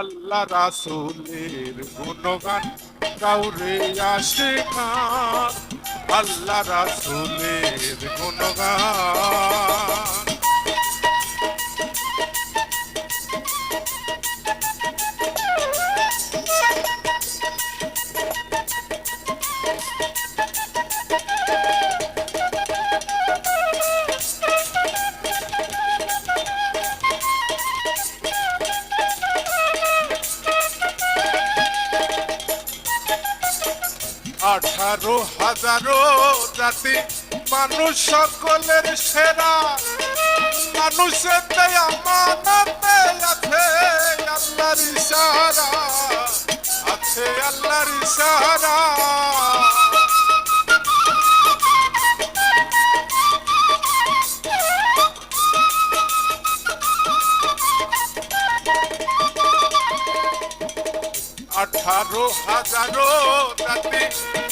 আল্লাহ রাসুলের গুণগান কাউরে আসে গান আল্লাহ রাসুলের গুণগান। আঠারো হাজারো জাতি, মানুষ সকলের সেরা। মানুষের দয়া মানাতে আছে, আল্লাহর ইশারা, আছে আল্লাহর ইশারা। আঠারো হাজারো জাতি,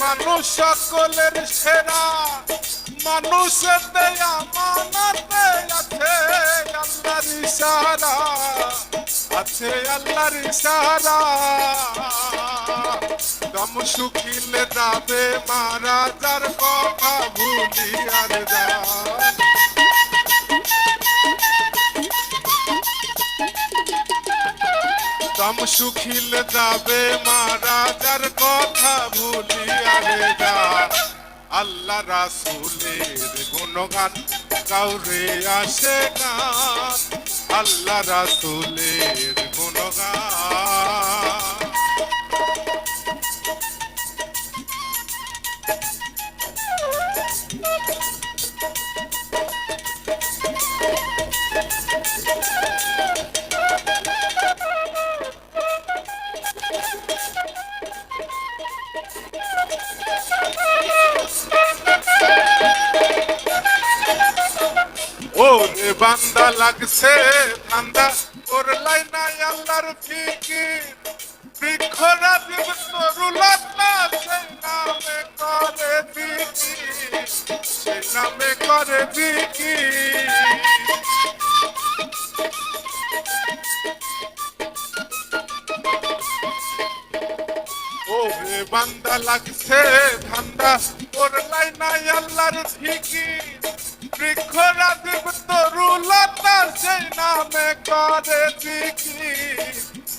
মানুষ সকলের সেরা। মানুষের দেয়া মানাতে আছে আল্লাহর ইশারা, আছে আল্লাহর ইশারা। দম শুকিলে যাবে মারা যার কথা ভুলি আর যা সুখিল যাবে মারাজার কথা ভুলিয়া রে যা। আল্লাহ রাসুলের গুণগান কাউরে আসে গান আল্লাহ রাসুলের গুণগান বান্দা লাগছে ঠান্ডা ওর লাইনাই আল্লাহর ফিকির। বৃক্ষরা দিব তরুলতা সেই নামে করে বিকির সেই নামে করে বিকির ও রে বান্দা লাগছে ঠান্ডা ওর লাইনাই আল্লাহর ফিকির। বৃক্ষরা দিব তরুলতা সেই নামে করে বিকির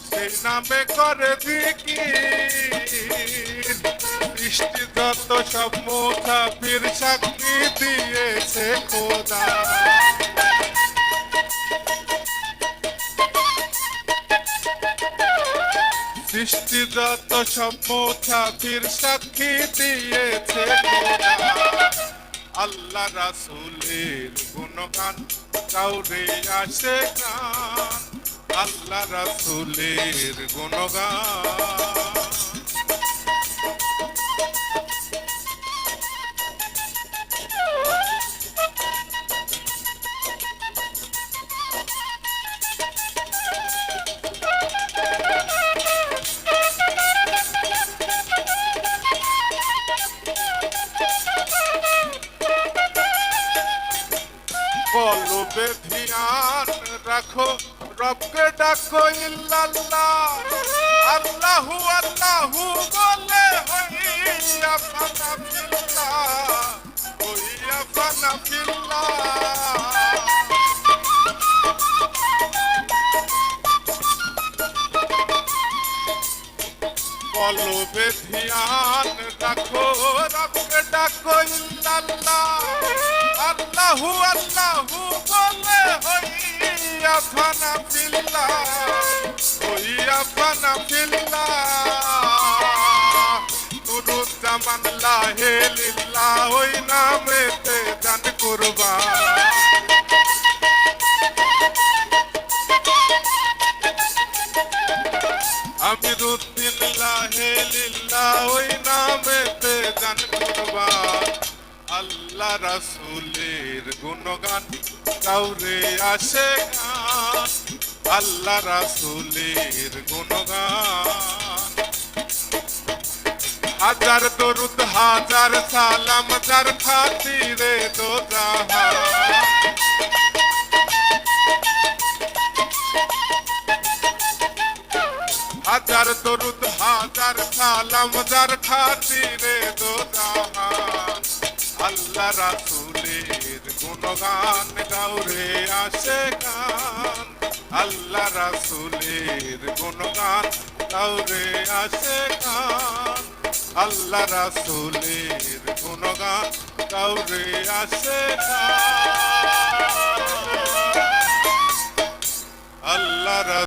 সেই নামে করে বিকির বৃষ্টি যত সব মুখাফির সাক্ষী দিয়েছে খোদা সৃষ্টি যত সব মুখাফির সাক্ষী দিয়েছে খোদা। আল্লাহ রাসুলের গুণগান কাউরে আসে গান আল্লাহ রাসুলের গুণগান। কলবে ধ্যান রাখো রবকে ডাকো, ইল্লাল্লাহ। আল্লাহু আল্লাহু বলে, হইয়া ফানা ফিল্লাহ, হইয়া ফানা ফিল্লাহ। কলবে ধ্যান রাখো রবকে ডাকো, ইল্লাল্লাহ। আল্লাহু আল্লাহু বলে, হইয়া ফানা ফিল্লা, হইয়া ফানা ফিল্লাহ নুরুজ্জামান লাহে লিল্লাহ ওই নামেতে জান কুরবান। আল্লাহ রাসুলের গুণগান, কাউরে আসে গান আল্লাহ রাসুলের গুণগান। হাজার দরুদ, হাজার সালাম, যার খাতিরে জাহান হাজার দরুদ, হাজার সালাম, যার খাতিরে দো জাহান আল্লাহ রাসুলের গুণগান গাউরে আসে গান। আল্লাহ রাসুলের গুণগান গাউরে আসে গান। আল্লাহ রাসুলের গুণগান গাউরে আসে গান। আল্লাহ